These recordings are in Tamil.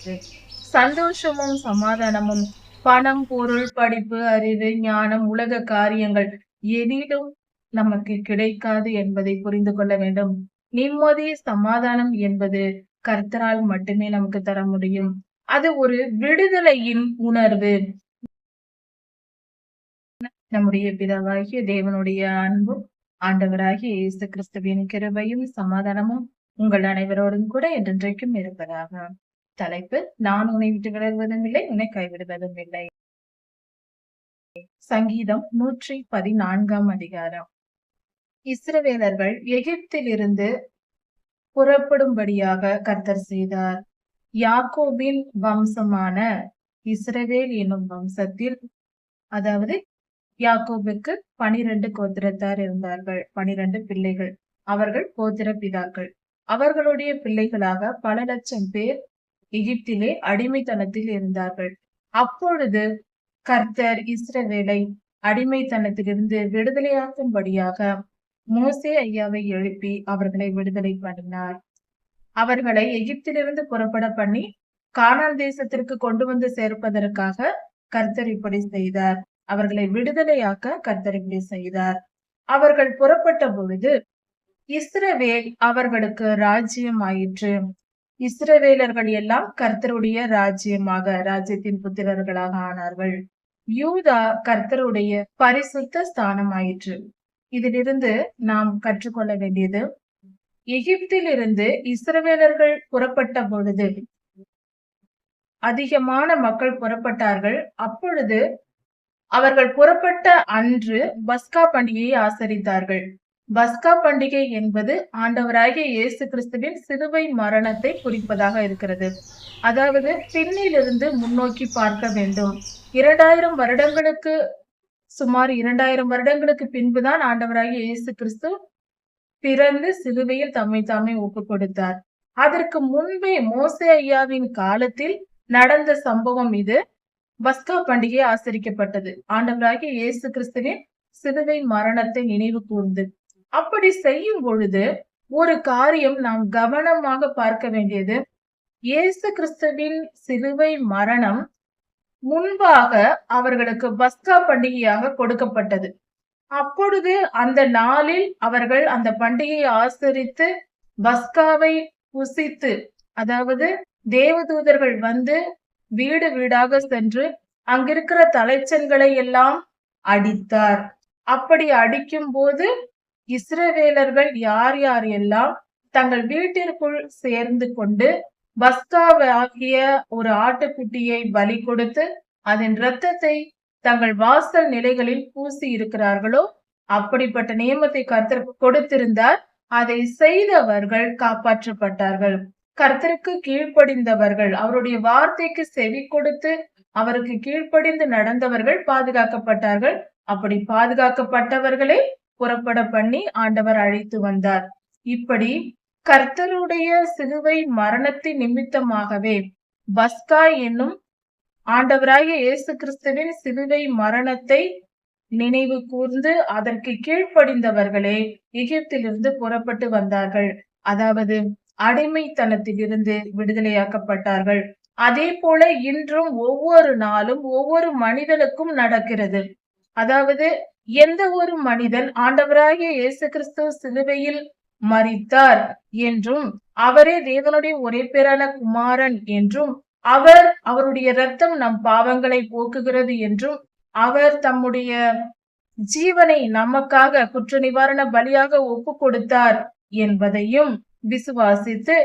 உண்டாயிற்று சந்தோஷமும் சமாதானமும் பணம் பொருள் படிப்பு அறிவு ஞானம் உலக காரியங்கள் எதிலும் நமக்கு கிடைக்காது என்பதை புரிந்து கொள்ள வேண்டும். நிம்மதி சமாதானம் என்பது கர்த்தரால் மட்டுமே நமக்கு தர முடியும். அது ஒரு விடுதலையின் உணர்வு. நம்முடைய பிதாவாகிய தேவனுடைய அன்பும் ஆண்டவராகிய இயேசு கிறிஸ்துவின் கிருபையும் சமாதானமும் உங்கள் அனைவரோடும் கூட என்றென்றைக்கும் இருப்பதாக. தலைப்பு நான் உன்னை விட்டு விலகுவதும் இல்லை உன்னை கைவிடுவதும் இல்லை. சங்கீதம் நூற்றி பதினான்காம் அதிகாரம். இஸ்ரவேலர்கள் எகிப்திலிருந்து புறப்படும்படியாக கர்த்தர் செய்தார். யாக்கோபின் வம்சமான இஸ்ரவேல் என்னும் வம்சத்தில் அதாவது யாக்கோபுக்கு பனிரெண்டு கோத்திரத்தார் இருந்தார்கள் பனிரெண்டு பிள்ளைகள். அவர்கள் கோத்திர பிதாக்கள். அவர்களுடைய பிள்ளைகளாக பல லட்சம் பேர் எகிப்திலே அடிமைத்தனத்தில் இருந்தார்கள் அப்பொழுது கர்த்தர் இஸ்ரவேலை அடிமைத்தனத்திலிருந்து விடுதலையாக்கும்படியாக மோசே ஐயாவை எழுப்பி அவர்களை விடுதலை பண்ணினார் அவர்களை எகிப்திலிருந்து புறப்பட பண்ணி கானான் தேசத்திற்கு கொண்டு வந்து சேர்ப்பதற்காக கர்த்தர் இப்படி செய்தார் அவர்களை விடுதலையாக்க கர்த்தர் இப்படி செய்தார் அவர்கள் புறப்பட்ட பொழுது இஸ்ரவேல் அவர்களுக்கு ராஜ்யம் ஆயிற்று இஸ்ரவேலர்கள் எல்லாம் கர்த்தருடைய ராஜ்யமாக ராஜ்யத்தின் புத்திரர்களாக ஆனார்கள். யூதா கர்த்தருடைய பரிசுத்த ஸ்தானம் ஆயிற்று இதிலிருந்து நாம் கற்றுக்கொள்ள வேண்டியது எகிப்திலிருந்து இஸ்ரவேலர்கள் புறப்பட்ட பொழுது அதிகமான மக்கள் புறப்பட்டார்கள். அப்பொழுது அவர்கள் புறப்பட்ட அன்று பஸ்கா பண்டிகையை ஆசரித்தார்கள். பஸ்கா பண்டிகை என்பது ஆண்டவராகிய இயேசு கிறிஸ்துவின் சிலுவை மரணத்தை குறிப்பதாக இருக்கிறது. அதாவது பின்னிலிருந்து முன்னோக்கி பார்க்க வேண்டும். இரண்டாயிரம் வருடங்களுக்கு சுமார் இரண்டாயிரம் வருடங்களுக்கு பின்புதான் ஆண்டவராகிய இயேசு கிறிஸ்து பிறந்து சிலுவையில் தம்மை தாமே ஒப்பு கொடுத்தார் அதற்கு முன்பே மோசே ஐயாவின் காலத்தில் நடந்த சம்பவம் இது. பஸ்கா பண்டிகை ஆசரிக்கப்பட்டது. ஆண்டவராகிய இயேசு கிறிஸ்துவின் சிலுவை மரணத்தை நினைவு கூர்ந்து அப்படி செய்யும் பொழுது ஒரு காரியம் நாம் கவனமாக பார்க்க வேண்டியது. இயேசு கிறிஸ்துவின் சிலுவை மரணம் முன்பாக அவர்களுக்கு பஸ்கா பண்டிகையாக கொடுக்கப்பட்டது. அப்பொழுது அந்த நாளில் அவர்கள் அந்த பண்டிகையை ஆசரித்து பஸ்காவை புசித்து அதாவது தேவதூதர்கள் வந்து வீடு வீடாக சென்று அங்கிருக்கிற தலைச்சன்களை எல்லாம் அடித்தார். அப்படி அடிக்கும் போது இஸ்ரவேலர்கள் யார் யார் எல்லாம் தங்கள் வீட்டிற்குள் சேர்ந்து கொண்டு பஸ்காவாகிய ஒரு ஆட்டுக்குட்டியை பலி கொடுத்து அதன் இரத்தத்தை தங்கள் வாசல் நிலைகளில் பூசி இருக்கிறார்களோ அப்படிப்பட்ட நியமத்தை கர்த்தர் கொடுத்திருந்தார். அதை செய்தவர்கள் காப்பாற்றப்பட்டார்கள். கர்த்தருக்கு கீழ்ப்படிந்தவர்கள் அவருடைய வார்த்தைக்கு செவி கொடுத்து அவருக்கு கீழ்ப்படிந்து நடந்தவர்கள் பாதுகாக்கப்பட்டார்கள். அப்படி பாதுகாக்கப்பட்டவர்களே புறப்பட பண்ணி ஆண்டவர் அழைத்து வந்தார். இப்படி கர்த்தருடைய சிலுவை மரணத்தின் நிமித்தமாகவே பஸ்கா என்னும் ஆண்டவராகிய இயேசு கிறிஸ்துவின் சிலுவை மரணத்தை நினைவு கூர்ந்து அதற்கு கீழ்ப்படிந்தவர்களே எகிப்திலிருந்து புறப்பட்டு வந்தார்கள். அதாவது அடிமைத்தனத்திலிருந்து விடுதலையாக்கப்பட்டார்கள். அதே போல இன்றும் ஒவ்வொரு நாளும் ஒவ்வொரு மனிதனுக்கும் நடக்கிறது. அதாவது எந்த ஒரு மனிதன் ஆண்டவராகிய இயேசு கிறிஸ்து சிலுவையில் மறித்தார் என்றும் அவரே தேவனுடைய ஒரே பேரான குமாரன் என்றும் அவர் அவருடைய ரத்தம் நம் பாவங்களை போக்குகிறது என்றும் அவர் தம்முடைய ஜீவனை நமக்காக குற்ற நிவாரண பலியாக ஒப்பு கொடுத்தார் என்பதையும் விசுவாசித்து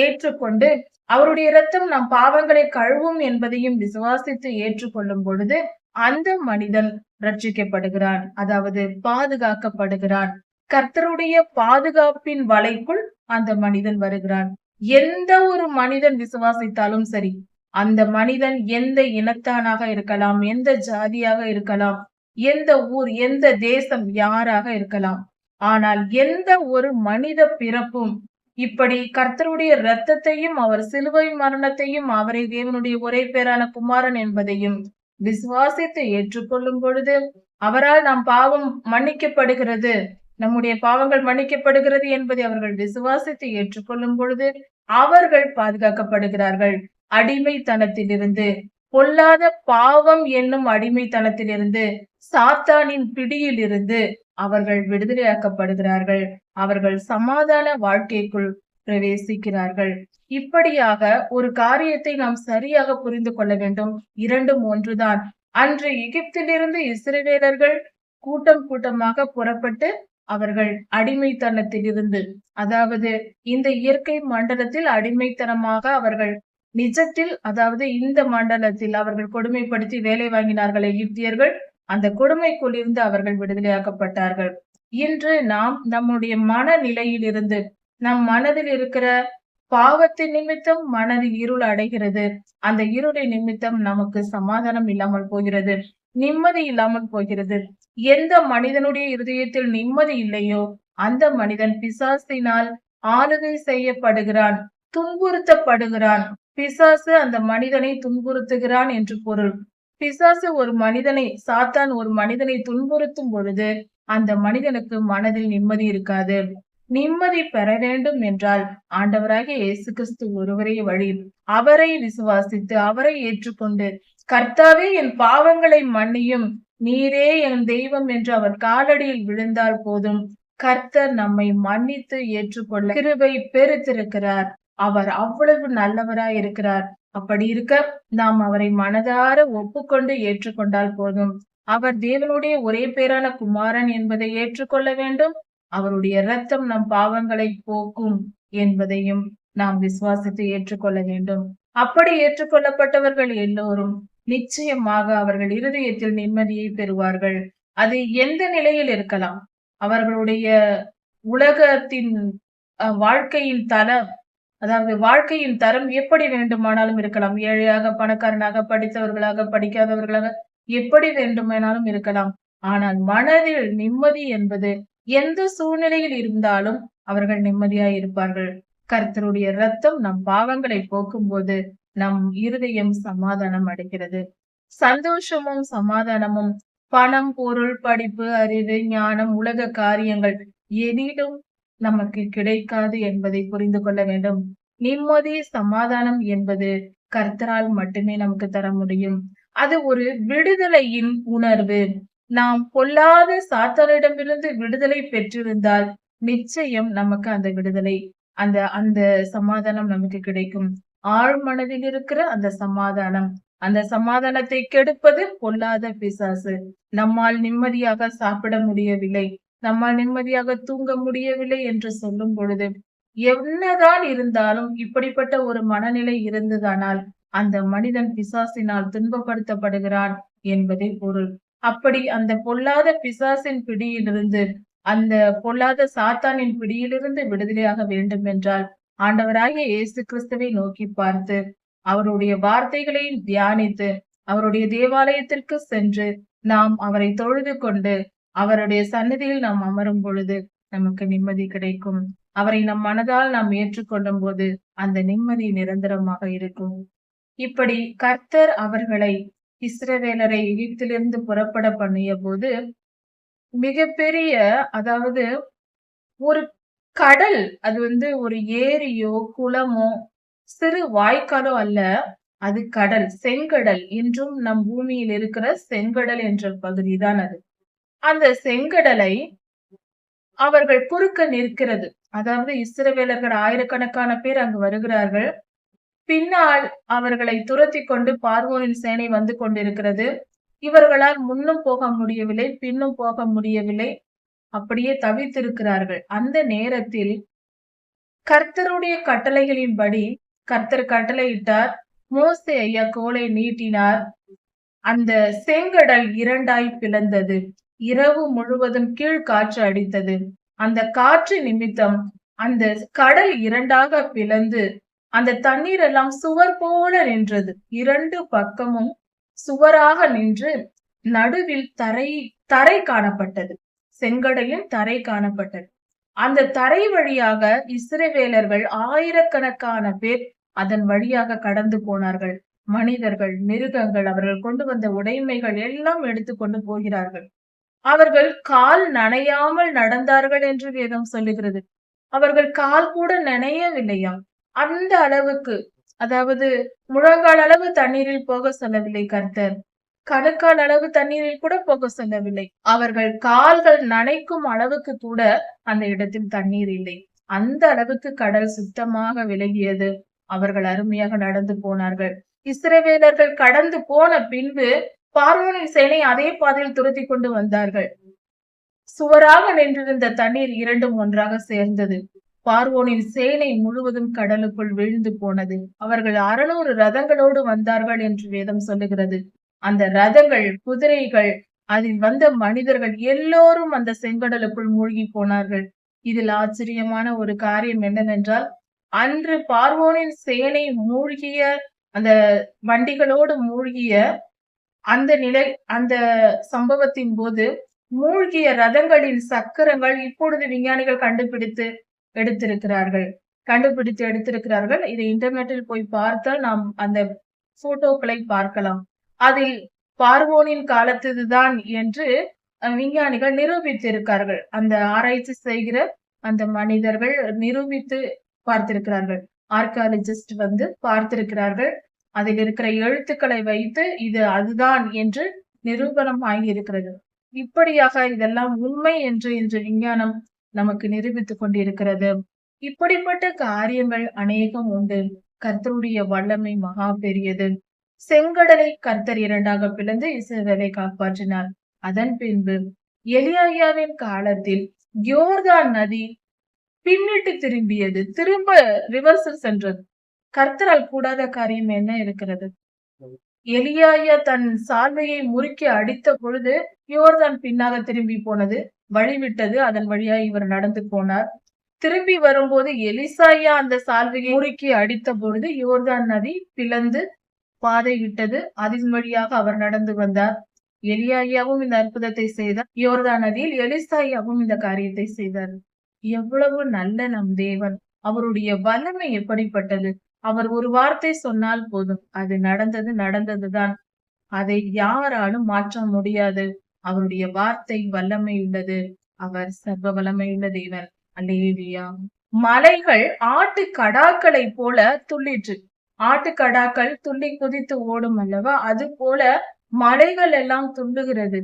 ஏற்றுக்கொண்டு அவருடைய ரத்தம் நம் பாவங்களை கழுவும் என்பதையும் விசுவாசித்து ஏற்றுக்கொள்ளும் பொழுது அந்த மனிதன் ரட்சிக்கப்படுகிறான் அதாவது பாதுகாக்கப்படுகிறான். கர்த்தருடைய பாதுகாப்பின் வலைக்குள் அந்த மனிதன் வருகிறான். எந்த ஒரு மனிதன் விசுவாசித்தாலும் சரி அந்த மனிதன் எந்த இனத்தானாக இருக்கலாம் எந்த ஜாதியாக இருக்கலாம் எந்த ஊர் எந்த தேசம் யாராக இருக்கலாம். ஆனால் எந்த ஒரு மனித பிறப்பும் இப்படி கர்த்தருடைய இரத்தத்தையும் அவர் சிலுவை மரணத்தையும் அவரை தேவனுடைய ஒரே பேரான குமாரன் என்பதையும் விசுவாசத்தை ஏற்றுக்கொள்ளும் பொழுது அவரால் நம் பாவம் மன்னிக்கப்படுகிறது. நம்முடைய பாவங்கள் மன்னிக்கப்படுகிறது என்பதை அவர்கள் விசுவாசத்தை ஏற்றுக்கொள்ளும் பொழுது அவர்கள் பாதுகாக்கப்படுகிறார்கள். அடிமைத்தனத்திலிருந்து பொல்லாத பாவம் என்னும் அடிமைத்தனத்திலிருந்து சாத்தானின் பிடியிலிருந்து அவர்கள் விடுதலையாக்கப்படுகிறார்கள். அவர்கள் சமாதான வாழ்க்கைக்குள் பிரவேசிக்கிறார்கள். இப்படியாக ஒரு காரியத்தை நாம் சரியாக புரிந்து கொள்ள வேண்டும். இரண்டும் ஒன்றுதான். அன்று எகிப்திலிருந்து இஸ்ரவேலர்கள் கூட்டம் கூட்டமாக புறப்பட்டு அவர்கள் அடிமைத்தனத்திலிருந்து அதாவது இந்த இயற்கை மண்டலத்தில் அடிமைத்தனமாக அவர்கள் நிஜத்தில் அதாவது இந்த மண்டலத்தில் அவர்கள் கொடுமைப்படுத்தி வேலை வாங்கினார்கள் எகிப்தியர்கள் அந்த கொடுமைக்குள்ளிருந்து அவர்கள் விடுதலையாக்கப்பட்டார்கள். இன்று நாம் நம்முடைய மனநிலையிலிருந்து நம் மனதில் இருக்கிற பாவத்தின் நிமித்தம் மனதில் இருள் அடைகிறது. அந்த இருளை நிமித்தம் நமக்கு சமாதானம் இல்லாமல் போகிறது. நிம்மதி இல்லாமல் போகிறது. எந்த மனிதனுடைய இருதயத்தில் நிம்மதி இல்லையோ அந்த மனிதன் பிசாசினால் ஆளுகை செய்யப்படுகிறான் துன்புறுத்தப்படுகிறான். பிசாசு அந்த மனிதனை துன்புறுத்துகிறான் என்று பொருள். பிசாசு ஒரு மனிதனை சாத்தான் ஒரு மனிதனை துன்புறுத்தும் பொழுது அந்த மனிதனுக்கு மனதில் நிம்மதி இருக்காது. நிம்மதி பெற வேண்டும் என்றால் ஆண்டவராகிய இயேசு கிறிஸ்து ஒருவரே வழி. அவரை விசுவாசித்து அவரை ஏற்றுக்கொண்டு கர்த்தாவே என் பாவங்களை மன்னியும். நீரே என் தெய்வம் என்று அவர் காலடியில் விழுந்தால் போதும். கர்த்தர் நம்மை மன்னித்து ஏற்றுக்கொள்ள கிருபை பெருத்திருக்கிறார். அவர் அவ்வளவு நல்லவராய் இருக்கிறார். அப்படி இருக்க நாம் அவரை மனதார ஒப்புக்கொண்டு ஏற்றுக்கொண்டால் போதும். அவர் தேவனுடைய ஒரே பேரான குமாரன் என்பதை ஏற்றுக்கொள்ள வேண்டும். அவருடைய இரத்தம் நம் பாவங்களை போக்கும் என்பதையும் நாம் விசுவாசித்து ஏற்றுக்கொள்ள வேண்டும். அப்படி ஏற்றுக்கொள்ளப்பட்டவர்கள் எல்லோரும் நிச்சயமாக அவர்கள் இருதயத்தில் நிம்மதியை பெறுவார்கள். அது எந்த நிலையில் இருக்கலாம்? அவர்களுடைய உலகத்தின் வாழ்க்கையின் தரம் அதாவது வாழ்க்கையின் தரம் எப்படி வேண்டுமானாலும் இருக்கலாம். ஏழையாக பணக்காரனாக படித்தவர்களாக படிக்காதவர்களாக எப்படி வேண்டுமானாலும் இருக்கலாம். ஆனால் மனதில் நிம்மதி என்பது எந்த சூழ்நிலையில் இருந்தாலும் அவர்கள் நிம்மதியாய் இருப்பார்கள். கர்த்தருடைய ரத்தம் நம் பாவங்களை போக்கும் போது நம் இருதயம் சமாதானம் அடைகிறது. சந்தோஷமும் சமாதானமும் பணம் பொருள் படிப்பு அறிவு ஞானம் உலக காரியங்கள் எதிலும் நமக்கு கிடைக்காது என்பதை புரிந்து கொள்ள வேண்டும். நிம்மதி சமாதானம் என்பது கர்த்தரால் மட்டுமே நமக்கு தர முடியும். அது ஒரு விடுதலையின் உணர்வு. நாம் பொல்லாத சாத்தானிடமிருந்து விடுதலை பெற்றிருந்தால் நிச்சயம் நமக்கு அந்த விடுதலை அந்த அந்த சமாதானம் நமக்கு கிடைக்கும். ஆழ் மனதில் இருக்கிற அந்த சமாதானம் அந்த சமாதானத்தை கெடுப்பது பொல்லாத பிசாசு. நம்மால் நிம்மதியாக சாப்பிட முடியவில்லை நம்மால் நிம்மதியாக தூங்க முடியவில்லை என்று சொல்லும் பொழுது என்னதான் இருந்தாலும் இப்படிப்பட்ட ஒரு மனநிலை இருந்ததானால் அந்த மனிதன் பிசாசினால் துன்பப்படுத்தப்படுகிறான் என்பதே பொருள். அப்படி அந்த பொல்லாத பிசாசின் பிடியிலிருந்து அந்த பொல்லாத சாத்தானின் பிடியிலிருந்து விடுதலையாக வேண்டும் என்றால் ஆண்டவராகிய இயேசு கிறிஸ்துவை நோக்கி பார்த்து அவருடைய வார்த்தைகளை தியானித்து அவருடைய தேவாலயத்திற்கு சென்று நாம் அவரை தொழுது கொண்டு அவருடைய சன்னதியில் நாம் அமரும் பொழுது நமக்கு நிம்மதி கிடைக்கும். அவரை நம் மனதால் நாம் ஏற்றுக்கொள்ளும் போது அந்த நிம்மதி நிரந்தரமாக இருக்கும். இப்படி கர்த்தர் அவர்களை இஸ்ரவேலரை எகிப்திலிருந்து புறப்பட பண்ணிய போது மிகப்பெரிய அதாவது ஒரு கடல் அது வந்து ஒரு ஏரியோ குளமோ சிறு வாய்க்காலோ அல்ல அது கடல் செங்கடல் என்றும் நம் பூமியில் இருக்கிற செங்கடல் என்ற பகுதிதான் அது. அந்த செங்கடலை அவர்கள் குறுக்க நிற்கிறது. அதாவது இஸ்ரவேலர்கள் ஆயிரக்கணக்கான பேர் அங்கு வருகிறார்கள். பின்னால் அவர்களை துரத்தி கொண்டு பார்வோனின் சேனை வந்து கொண்டிருக்கிறது. இவர்களால் முன்னும் போக முடியவில்லை பின்னும் போக முடியவில்லை. அப்படியே தவித்திருக்கிறார்கள். அந்த நேரத்தில் கர்த்தருடைய கட்டளைகளின்படி கர்த்தர் கட்டளையிட்டார். மோசே ஐயா கோலை நீட்டினார். அந்த செங்கடல் இரண்டாய் பிளந்தது. இரவு முழுவதும் கீழ் காற்று அடித்தது. அந்த காற்று நிமித்தம் அந்த கடல் இரண்டாக பிளந்து அந்த தண்ணீர் எல்லாம் சுவர் போல நின்றது. இரண்டு பக்கமும் சுவராக நின்று நடுவில் தரை தரை காணப்பட்டது. செங்கடையும் தரை காணப்பட்டது. அந்த தரை வழியாக இஸ்ரவேலர்கள் ஆயிரக்கணக்கான பேர் அதன் வழியாக கடந்து போனார்கள். மனிதர்கள் மிருகங்கள் அவர்கள் கொண்டு வந்த உடைமைகள் எல்லாம் எடுத்துக்கொண்டு போகிறார்கள். அவர்கள் கால் நனையாமல் நடந்தார்கள் என்று வேதம் சொல்லுகிறது. அவர்கள் கால் கூட நினையவில்லையாம். அந்த அளவுக்கு அதாவது முழங்கால் அளவு தண்ணீரில் போக சொல்லவில்லை கர்த்தர். கணுக்கால் அளவு தண்ணீரில் கூட போக சொல்லவில்லை. அவர்கள் கால்கள் நனைக்கும் அளவுக்கு கூட அந்த இடத்தில் தண்ணீர் இல்லை. அந்த அளவுக்கு கடல் சுத்தமாக விலகியது. அவர்கள் அருமையாக நடந்து போனார்கள். இஸ்ரவேலர்கள் கடந்து போன பின்பு பார்வோனின் சேனை அதே பாதையில் துரத்தி கொண்டு வந்தார்கள். சுவராக நின்றிருந்த தண்ணீர் இரண்டும் ஒன்றாக சேர்ந்தது. பார்வோனின் சேனை முழுவதும் கடலுக்குள் வீழ்ந்து போனது. அவர்கள் அறுநூறு ரதங்களோடு வந்தார்கள் என்று வேதம் சொல்லுகிறது. அந்த ரதங்கள் குதிரைகள் அதில் வந்த மனிதர்கள் எல்லோரும் அந்த செங்கடலுக்குள் மூழ்கி போனார்கள். இதில் ஆச்சரியமான ஒரு காரியம் என்னவென்றால் அன்று பார்வோனின் சேனை மூழ்கிய அந்த வண்டிகளோடு மூழ்கிய அந்த நிலை அந்த சம்பவத்தின் போது மூழ்கிய ரதங்களின் சக்கரங்கள் இப்பொழுது விஞ்ஞானிகள் கண்டுபிடித்து எடுத்திருக்கிறார்கள். கண்டுபிடித்து எடுத்திருக்கிறார்கள். இதை இன்டர்நெட்டில் போய் பார்த்தால் நாம் அந்த போட்டோக்களை பார்க்கலாம். அதில் பார்வோனின் காலத்துதுதான் என்று விஞ்ஞானிகள் நிரூபித்திருக்கார்கள் அந்த ஆராய்ச்சி செய்கிற அந்த மனிதர்கள் நிரூபித்து பார்த்திருக்கிறார்கள். ஆர்காலஜிஸ்ட் வந்து பார்த்திருக்கிறார்கள். அதில் இருக்கிற எழுத்துக்களை வைத்து இது அதுதான் என்று நிரூபணம் ஆகியிருக்கிறது இப்படியாக இதெல்லாம் உண்மை என்று இன்று விஞ்ஞானம் நமக்கு நிரூபித்துக் கொண்டிருக்கிறது. இப்படிப்பட்ட காரியங்கள் அநேகம் உண்டு. கர்த்தருடைய வல்லமை மகா பெரியது. செங்கடலை கர்த்தர் இரண்டாக பிளந்து இசைதலை காப்பாற்றினார். அதன் பின்பு எலியாயாவின் காலத்தில் யோர்தான் நதி பின்னிட்டு திரும்பியது. திரும்ப ரிவர்சல் சென்றது. கர்த்தரால் கூடாத காரியம் என்ன இருக்கிறது? எலியாயா தன் சால்வையை முறுக்கி அடித்த பொழுது யோர்தான் பின்னாக திரும்பி போனது. வழிவிட்டது. அதன் வழியாய் இவர் நடந்து போனார். திரும்பி வரும்போது எலிசாயா அந்த சால்வையை முறுக்கி அடித்த பொழுது யோர்தான் நதி பிளந்து பாதை விட்டது அதன் வழியாக அவர் நடந்து வந்தார். எலியாயாவும் இந்த அற்புதத்தை செய்தார். யோர்தான் நதியில் எலிசாயாவும் இந்த காரியத்தை செய்தார். எவ்வளவு நல்ல நம் தேவன். அவருடைய வல்லமை எப்படிப்பட்டது? அவர் ஒரு வார்த்தை சொன்னால் போதும். அது நடந்தது நடந்ததுதான். அதை யாராலும் மாற்ற முடியாது. அவருடைய வார்த்தை வல்லமை உள்ளது. அவர் சர்வ வல்லமை உள்ள தேவன். அல்லேலியா. மலைகள் ஆட்டு கடாக்களை போல துள்ளிற்று. ஆட்டு கடாக்கள் துள்ளி குதித்து ஓடும் அல்லவா? அது போல மலைகள் எல்லாம் துள்ளுகிறது.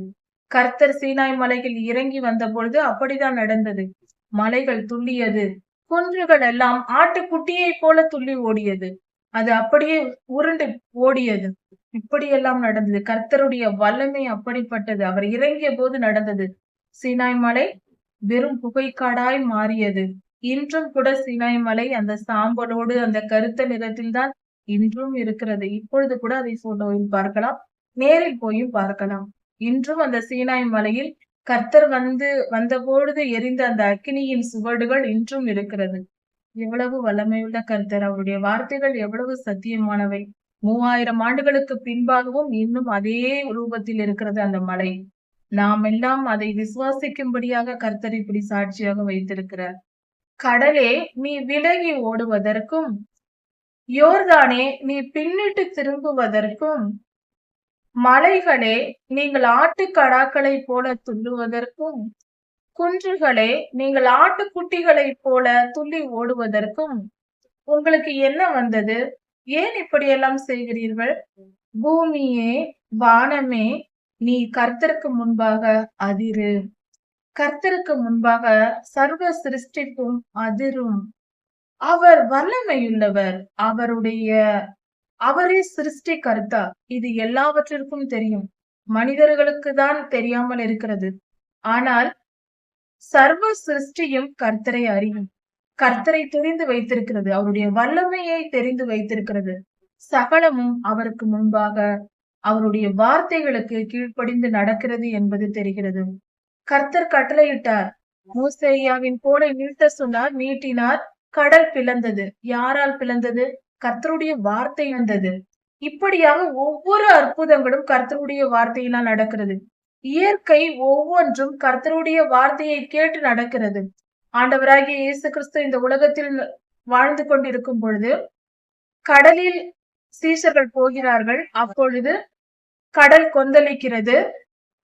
கர்த்தர் சீனாய் மலையில் இறங்கி வந்த பொழுது அப்படிதான் நடந்தது. மலைகள் துள்ளியது. குன்றுகள் எல்லாம் ஆட்டுக்குட்டியை போல துள்ளி ஓடியது. அது அப்படியே உருண்டு ஓடியது. இப்படியெல்லாம் நடந்தது. கர்த்தருடைய வல்லமை அப்படிப்பட்டது. அவர் இறங்கிய போது நடந்தது. சீனாய் மலை வெறும் புகைக்காடாய் மாறியது. இன்றும் கூட சீனாய் மலை அந்த சாம்பலோடு அந்த கருத்த நிறத்தில் தான் இன்றும் இருக்கிறது. இப்பொழுது கூட அதை போட்டோவில் பார்க்கலாம். நேரில் போயும் பார்க்கலாம். இன்றும் அந்த சீனாய் மலையில் கர்த்தர் வந்து வந்தபொழுது எரிந்த அந்த அக்கினியின் சுவடுகள் இன்றும் இருக்கிறது. எவ்வளவு வல்லமையுள்ள கர்த்தர் அவருடைய வார்த்தைகள் எவ்வளவு சத்தியமானவை. மூவாயிரம் ஆண்டுகளுக்கு பின்பாகவும் இன்னும் அதே ரூபத்தில் இருக்கிறது அந்த மலை. நாம் எல்லாம் அதை விசுவாசிக்கும்படியாக கர்த்தர் இப்படி சாட்சியாக வைத்திருக்கிறார். கடலே நீ விலகி ஓடுவதற்கும் யோர்தானே நீ பின்னிட்டு திரும்புவதற்கும் மலைகளே நீங்கள் ஆட்டுக்கடாக்களை போல துள்ளுவதற்கும் குன்றுகளே நீங்கள் ஆட்டுக்குட்டிகளைப் போல துள்ளி ஓடுவதற்கும் உங்களுக்கு என்ன வந்தது? ஏன் இப்படியெல்லாம் செய்கிறீர்கள்? பூமியே வானமே நீ கர்த்தருக்கு முன்பாக அதிரு. கர்த்தருக்கு முன்பாக சர்வ சிருஷ்டிப்பும் அதிரும். அவர் வல்லமையுள்ளவர் அவருடைய அவரே சிருஷ்டி கருத்தா? இது எல்லாவற்றிற்கும் தெரியும். மனிதர்களுக்கு தான் தெரியாமல் இருக்கிறது. ஆனால் சர்வ சிருஷ்டியும் கர்த்தரை அறியும். கர்த்தரை தெரிந்து வைத்திருக்கிறது. அவருடைய வல்லமையை தெரிந்து வைத்திருக்கிறது. சகலமும் அவருக்கு முன்பாக அவருடைய வார்த்தைகளுக்கு கீழ்ப்படிந்து நடக்கிறது என்பது தெரிகிறது. கர்த்தர் கட்டளையிட்டார். மூசையாவின் கோடை நீட்ட சொன்னார் நீட்டினார் கடல் பிளந்தது. யாரால் பிளந்தது? கர்த்தருடைய வார்த்தை வந்தது இப்படியாக ஒவ்வொரு அற்புதங்களும் கர்த்தருடைய வார்த்தையினால் நடக்கிறது. இயற்கை ஒவ்வொன்றும் கர்த்தருடைய வார்த்தையை கேட்டு நடக்கிறது. ஆண்டவராகிய இயேசு கிறிஸ்து இந்த உலகத்தில் வாழ்ந்து கொண்டிருக்கும் பொழுது கடலில் சீசர்கள் போகிறார்கள். அப்பொழுது கடல் கொந்தளிக்கிறது.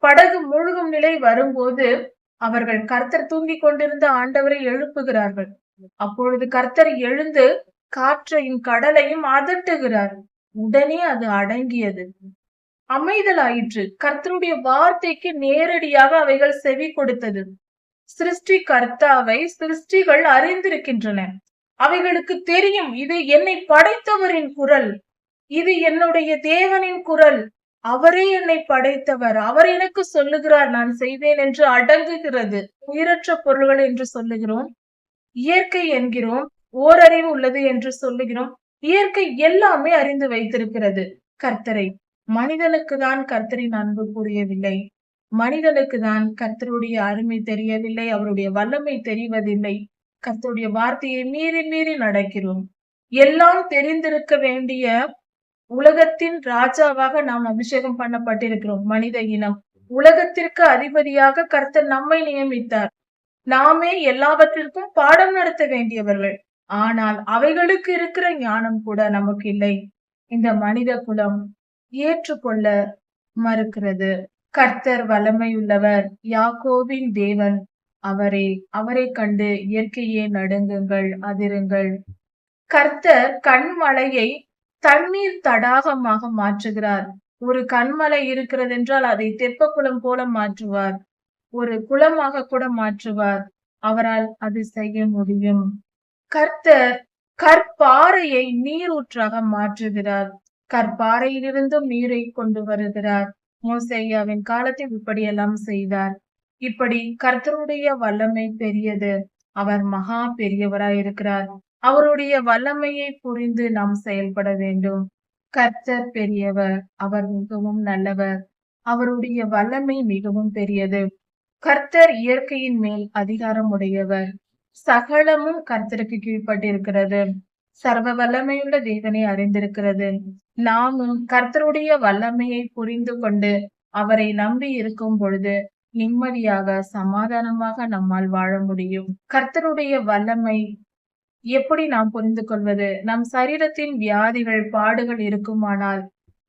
படகு மூழ்கும் நிலை வரும்போது அவர்கள் கர்த்தர் தூங்கிக் கொண்டிருந்த ஆண்டவரை எழுப்புகிறார்கள். அப்பொழுது கர்த்தர் எழுந்து காற்றையும் கடலையும் அதட்டுகிறார். உடனே அது அடங்கியது. அமைதலாயிற்று. கர்த்தருடைய வார்த்தைக்கு நேரடியாக அவைகள் செவி கொடுத்தது. சிருஷ்டி கர்த்தாவை சிருஷ்டிகள் அறிந்திருக்கின்றன. அவைகளுக்கு தெரியும் இது என்னை படைத்தவரின் குரல். இது என்னுடைய தேவனின் குரல். அவரே என்னை படைத்தவர். அவர் எனக்கு சொல்லுகிறார் நான் செய்வேன் என்று அடங்குகிறது. உயிரற்ற பொருள்கள் என்று சொல்லுகிறோம். இயற்கை என்கிறோம். ஓரறிவு உள்ளது என்று சொல்லுகிறோம். இயற்கை எல்லாமே அறிந்து வைத்திருக்கிறது. கர்த்தரை மனிதனுக்கு தான் கர்த்தரின் அன்பு புரியவில்லை. மனிதனுக்கு தான் கர்த்தருடைய அருமை தெரியவில்லை. அவருடைய வல்லமை தெரிவதில்லை. கர்த்தருடைய வார்த்தையை மீறி மீறி நடக்கிறோம். எல்லாம் தெரிந்திருக்க வேண்டிய உலகத்தின் ராஜாவாக நாம் அபிஷேகம் பண்ணப்பட்டிருக்கிறோம். மனித இனம். உலகத்திற்கு அதிபதியாக கர்த்தர் நம்மை நியமித்தார். நாமே எல்லாவற்றிற்கும் பாடம் நடத்த வேண்டியவர்கள். ஆனால் அவைகளுக்கு இருக்கிற ஞானம் கூட நமக்கு இல்லை. இந்த மனித குலம் ஏற்றுக்கொள்ள மறுக்கிறது. கர்த்தர் வல்லமையுள்ளவர் யாக்கோவின் தேவன். அவரே அவரை கண்டு இயற்கையே நடுங்குங்கள் அதிருங்கள். கர்த்தர் கண்மலையை தண்ணீர் தடாகமாக மாற்றுகிறார். ஒரு கண்மலை இருக்கிறது என்றால் அதை தெப்ப குளம் போல மாற்றுவார். ஒரு குளமாக கூட மாற்றுவார். அவரால் அது செய்ய முடியும். கர்த்தர் கற்பாறையை நீரூற்றாக மாற்றுகிறார். கற்பாறையிலிருந்தும் நீரை கொண்டு வருகிறார். மோசையாவின் காலத்தில் இப்படியெல்லாம் செய்தார். இப்படி கர்த்தருடைய வல்லமை பெரியது. அவர் மகா பெரியவராய் இருக்கிறார். அவருடைய வல்லமையை புரிந்து நாம் செயல்பட வேண்டும். கர்த்தர் பெரியவர். அவர் மிகவும் நல்லவர். அவருடைய வல்லமை மிகவும் பெரியது. கர்த்தர் இயற்கையின் மேல் அதிகாரம் உடையவர் சகலமும் கர்த்தருக்கு கீழ்ப்பட்டிருக்கிறது. சர்வ வல்லமையுள்ள தேவனை அறிந்திருக்கிறது. நாமும் கர்த்தருடைய வல்லமையை புரிந்து கொண்டு அவரை நம்பி இருக்கும் பொழுது நிம்மதியாக சமாதானமாக நம்மால் வாழ முடியும். கர்த்தருடைய வல்லமை எப்படி நாம் புரிந்து கொள்வது? நம் சரீரத்தின் வியாதிகள் பாடுகள் இருக்குமானால்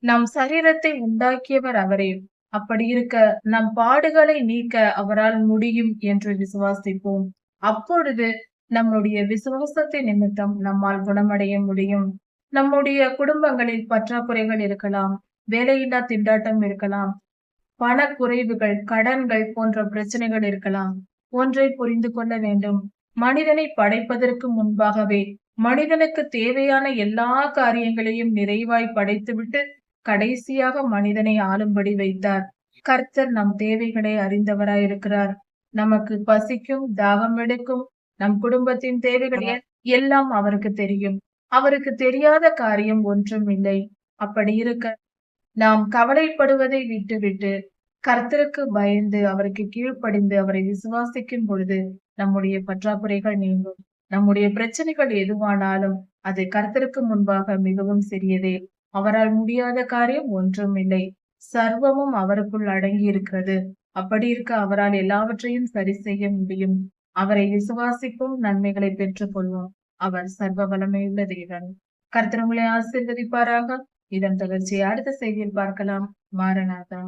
நம் சரீரத்தை உண்டாக்கியவர் அவரே. அப்படி இருக்க நம் பாடுகளை நீக்க அவரால் முடியும் என்று விசுவாசிப்போம். அப்பொழுது நம்முடைய விசுவாசத்தை நிமித்தம் நம்மால் குணமடைய முடியும். நம்முடைய குடும்பங்களில் பற்றாக்குறைகள் இருக்கலாம் வேலையில்லா திண்டாட்டம் இருக்கலாம் பண குறைவுகள் கடன்கள் போன்ற பிரச்சனைகள் இருக்கலாம். ஒன்றை புரிந்து கொள்ள வேண்டும். மனிதனை படைப்பதற்கு முன்பாகவே மனிதனுக்கு தேவையான எல்லா காரியங்களையும் நிறைவாய் படைத்துவிட்டு கடைசியாக மனிதனை ஆளும்படி வைத்தார். கர்த்தர் நம் தேவைகளை அறிந்தவராய் இருக்கிறார் நமக்கு பசிக்கும் தாகம் எடுக்கும் நம் குடும்பத்தின் தேவைகள் எல்லாம் அவருக்கு தெரியும். அவருக்கு தெரியாத காரியம் ஒன்றும் இல்லை. அப்படி இருக்க நாம் கவலைப்படுவதை விட்டுவிட்டு கர்த்தருக்கு பயந்து அவருக்கு கீழ்ப்படிந்து அவரை விசுவாசிக்கும் பொழுது நம்முடைய பற்றாக்குறைகள் நீங்கும். நம்முடைய பிரச்சனைகள் எதுவானாலும் அது கர்த்தருக்கு முன்பாக மிகவும் சிறியதே. அவரால் முடியாத காரியம் ஒன்றும் இல்லை. சர்வமும் அவருக்குள் அடங்கி இருக்கிறது அப்படி இருக்க அவரால் எல்லாவற்றையும் சரி செய்ய முடியும். அவரை விசுவாசிப்போம் நன்மைகளை பெற்றுக் கொள்வோம். அவர் சர்வ வளமையுள்ள தேவன். கர்த்தர் உங்களை ஆசீர்வதிப்பாராக. இதன் தொடர்ச்சியை அடுத்த செய்தியில் பார்க்கலாம். மாரநாதா.